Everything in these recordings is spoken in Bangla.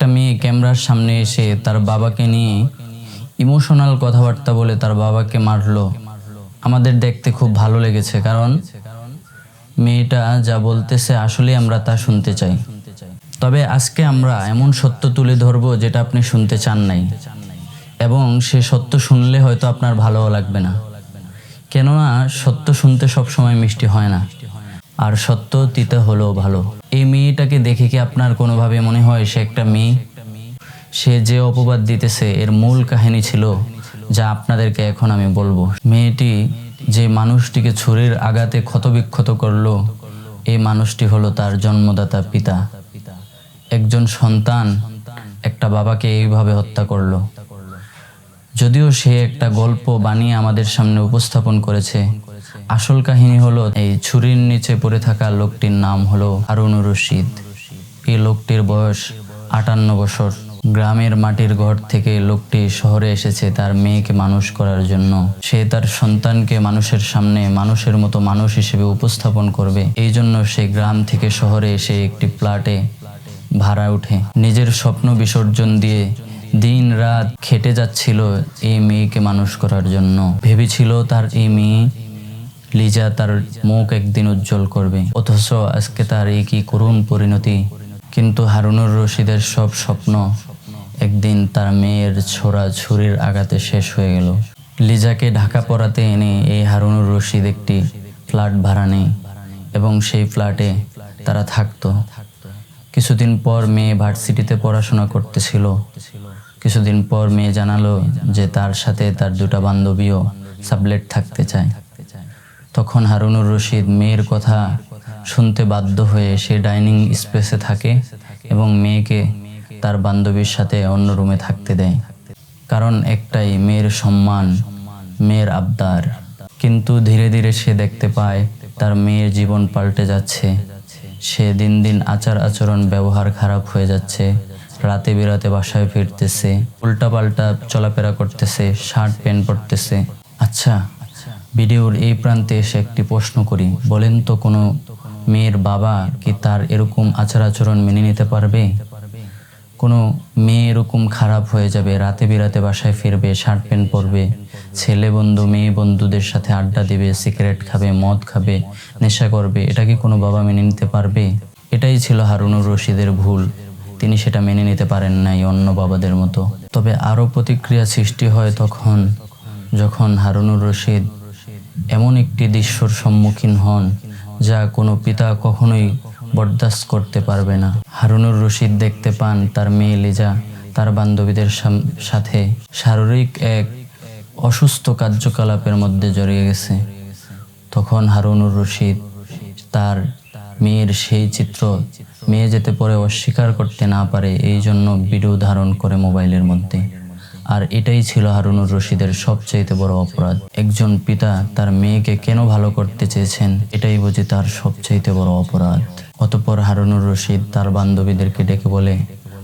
একটা মেয়ে ক্যামেরার সামনে এসে তার বাবাকে নিয়ে ইমোশনাল কথাবার্তা বলে তার বাবাকে মারলো। আমাদের দেখতে খুব ভালো লেগেছে কারণ মেয়েটা যা বলতেছে আসলে আমরা তা শুনতে চাই। তবে আজকে আমরা এমন সত্য তুলে ধরবো যেটা আপনি শুনতে চান নাই। এবং সে সত্য শুনলে হয়তো আপনার ভালোও লাগবে না। কেননা সত্য শুনতে সব সময় মিষ্টি হয় না। আর সত্য তিতে হলেও ভালো। এই মেয়েটাকে দেখে কি আপনার কোনোভাবে মনে হয় সে একটা মেয়ে? সে যে অপবাদ দিতেছে, এর মূল কাহিনী ছিল যা আপনাদেরকে এখন আমি বলব। মেয়েটি যে মানুষটিকে ছুরির আঘাতে ক্ষতবিক্ষত করল, এই মানুষটি হলো তার জন্মদাতা পিতা। একজন সন্তান একটা বাবাকে এইভাবে হত্যা করল। যদিও সে একটা গল্প বানিয়ে আমাদের সামনে উপস্থাপন করেছে আসল কাহিনী হলো, এই ছুরির নিচে পড়ে থাকা লোকটির নাম হলো হারুনুর রশিদ। এই লোকটির বয়স আটান্ন বছর। গ্রামের মাটির ঘর থেকে লোকটি শহরে এসেছে তার মেয়েকে মানুষ করার জন্য। সে তার সন্তানকে মানুষের সামনে মানুষের মতো মানুষ হিসেবে উপস্থাপন করবে। এই জন্য সে গ্রাম থেকে শহরে এসে একটি প্লাটে ভাড়া উঠে নিজের স্বপ্ন বিসর্জন দিয়ে দিন রাত খেটে যাচ্ছিল এই মেয়েকে মানুষ করার জন্য। ভেবেছিল তার এই মেয়ে লিজা তার মুখ একদিন উজ্জ্বল করবে। অথচ আজকে তার এই কি করুণ পরিণতি? কিন্তু হারুনুর রশিদের সব স্বপ্ন একদিন তার মেয়ের ছোড়া ছুরির আঘাতে শেষ হয়ে গেল। লিজাকে ঢাকা পড়াতে এনে এই হারুনুর রশিদ একটি ফ্ল্যাট ভাড়া নেয় এবং সেই ফ্ল্যাটে তারা থাকতো। কিছুদিন পর মেয়ে ভার্সিটিতে পড়াশোনা করতেছিল। কিছুদিন পর মেয়ে জানালো যে তার সাথে তার দুটা বান্ধবীও সাবলেট থাকতে চায়। তখন হারুনুর রশিদ মেয়ের কথা শুনতে বাধ্য হয়ে সে ডাইনিং স্পেসে থাকে এবং মেয়েকে তার বান্ধবীর সাথে অন্য রুমে থাকতে দেয়। কারণ একটাই মেয়ের সম্মান, মেয়ের আবদার। কিন্তু ধীরে ধীরে সে দেখতে পায় তার মেয়ের জীবন পাল্টে যাচ্ছে। সে দিন দিন আচার আচরণ ব্যবহার খারাপ হয়ে যাচ্ছে। রাতে বেরাতে বাসায় ফিরতেছে, উল্টাপাল্টা চলাফেরা করতেছে, শার্ট প্যান্ট পরতেছে। আচ্ছা ভিডিওর এই প্রান্তে এসে একটি প্রশ্ন করি, বলেন তো কোনো মেয়ের বাবা কি তার এরকম আচার আচরণ মেনে নিতে পারবে? কোনো মেয়ে এরকম খারাপ হয়ে যাবে, রাতে বিরাতে বাসায় ফিরবে, শার্ট প্যান্ট পরবে, ছেলে বন্ধু, মেয়ে বন্ধুদের সাথে আড্ডা দেবে, সিগারেট খাবে, মদ খাবে, নেশা করবে, এটা কি কোনো বাবা মেনে নিতে পারবে? এটাই ছিল হারুনুর রশিদের ভুল। তিনি সেটা মেনে নিতে পারেন নাই অন্য বাবাদের মতো। তবে আরও প্রতিক্রিয়া সৃষ্টি হয় তখন, যখন হারুনুর রশিদ এমন একটি দৃশ্যর সম্মুখীন হন যা কোনো পিতা কখনোই বরদাস্ত করতে পারবে না। হারুনুর রশিদ দেখতে পান তার মেয়ে লিজা, তার বান্ধবীদের সাথে। শারীরিক এক অসুস্থ কার্যকলাপের মধ্যে জড়িয়ে গেছে। তখন হারুনুর রশিদ তার মেয়ের সেই চিত্র মেয়ে যেতে পরে অস্বীকার করতে না পারে, এই জন্য ভিডিও ধারণ করে মোবাইলের মধ্যে। আর এটাই ছিল হারুনুর রশিদের সবচাইতে বড় অপরাধ। একজন পিতা তার মেয়েকে কেন ভালো করতে চেয়েছেন, এটাই বুঝি তার সবচাইতে বড় অপরাধ। অতপর হারুনুর রশিদ তার বান্ধবীদেরকে ডেকে বলে,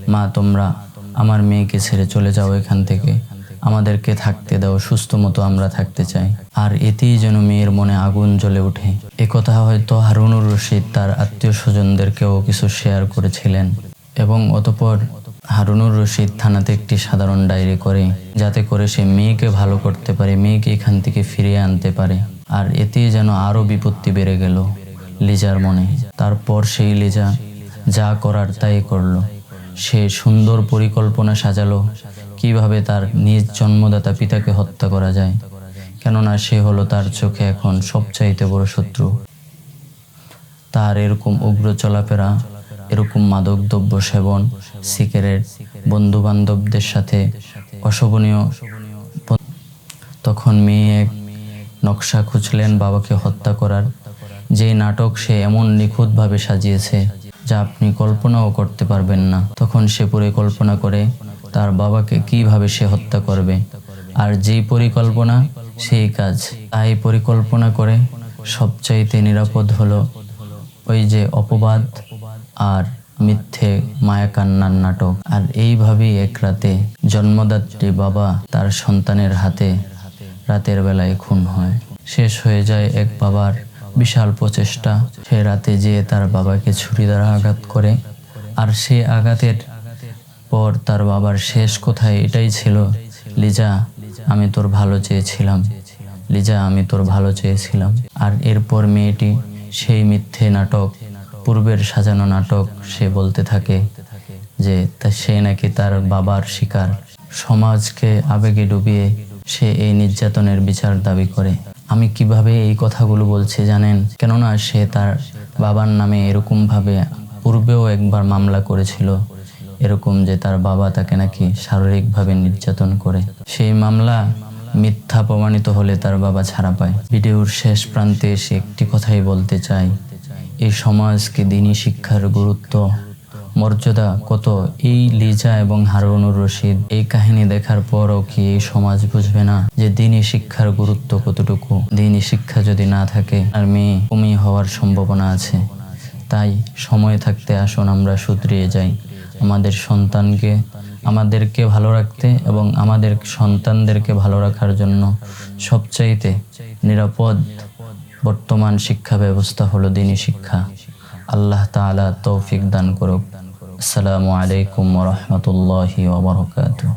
মা, তোমরা আমার মেয়েকে ছেড়ে চলে যাও এখান থেকে। আমাদেরকে থাকতে দাও, সুস্থ মতো আমরা থাকতে চাই। আর এতেই যেন মেয়ের মনে আগুন জ্বলে ওঠে। একথা হয়তো হারুনুর রশিদ তার আত্মীয় স্বজনদেরকেও কিছু শেয়ার করেছিলেন। এবং অতপর হারুনুর রশিদ থানাতে একটি সাধারণ ডায়েরি করে, যাতে করে সে মেয়েকে ভালো করতে পারে, মেয়েকে এখান থেকে ফিরিয়ে আনতে পারে। আর এতে যেন আরও বিপত্তি বেড়ে গেল লিজার মনে। তারপর সেই লিজা যা করার তাই করল। সে সুন্দর পরিকল্পনা সাজালো, কীভাবে তার নিজ জন্মদাতা পিতাকে হত্যা করা যায়। কেননা সে হলো তার চোখে এখন সবচাইতে বড় শত্রু। তার এরকম উগ্র চলাফেরা এরকম মাদক দ্রব্য সেবন, সিগারেট বন্ধু বান্ধবদের সাথে অশোভনীয়। তখন মেয়ে এক নকশা খুঁজলেন বাবাকে হত্যা করার। যেই নাটক সে এমন নিখুঁতভাবে সাজিয়েছে, যা আপনি কল্পনাও করতে পারবেন না। তখন সে পরিকল্পনা করে তার বাবাকে কীভাবে সে হত্যা করবে। আর যেই পরিকল্পনা, সেই কাজ। তাই পরিকল্পনা করে সবচাইতে নিরাপদ হলো ওই যে অপবাদ আর মিথ্যে মায়া কান্নার নাটক। আর এইভাবেই এক রাতে জন্মদাত্রী বাবা তার সন্তানের হাতে রাতের বেলায় খুন হয়। শেষ হয়ে যায় এক বাবার বিশাল প্রচেষ্টা। সে রাতে যেয়ে তার বাবাকে ছুরি দ্বারা আঘাত করে। আর সে আঘাতের পর তার বাবার শেষ কোথায় এটাই ছিল, লিজা, আমি তোর ভালো চেয়েছিলাম। লিজা, আমি তোর ভালো চেয়েছিলাম। আর এরপর মেয়েটি সেই মিথ্যে নাটক পূর্বের সাজানো নাটক সে বলতে থাকে যে সে নাকি তার বাবার শিকার। সমাজকে আবেগে ডুবিয়ে সে এই নির্যাতনের বিচার দাবি করে। আমি কীভাবে এই কথাগুলো বলছি জানেন? কেননা সে তার বাবার নামে এরকমভাবে পূর্বেও একবার মামলা করেছিল। এরকম যে তার বাবা তাকে নাকি শারীরিকভাবে নির্যাতন করে। সেই মামলা মিথ্যা প্রমাণিত হলে তার বাবা ছাড়া পায়। ভিডিওর শেষ প্রান্তে এসে একটি কথাই বলতে চাই এই সমাজকে দিনী শিক্ষার গুরুত্ব, মর্যাদা কত? এই লিজা এবং হারুনুর রশিদ, এই কাহিনী দেখার পরও কি এই সমাজ বুঝবে না যে দিনী শিক্ষার গুরুত্ব কতটুকু? দিনী শিক্ষা যদি না থাকে, আর মেয়ে কমি হওয়ার সম্ভাবনা আছে। তাই সময় থাকতে আসুন, আমরা শুধরিয়ে যাই। আমাদের সন্তানকে, আমাদেরকে ভালো রাখতে এবং আমাদের সন্তানদেরকে ভালো রাখার জন্য সবচাইতে নিরাপদ বর্তমান শিক্ষা ব্যবস্থা হলো দিনী শিক্ষা। আল্লাহ তালা তৌফিক দান করুক। আসসালামু আলাইকুম রাহমাতুল্লাহি ওয়া বারাকাতুহু।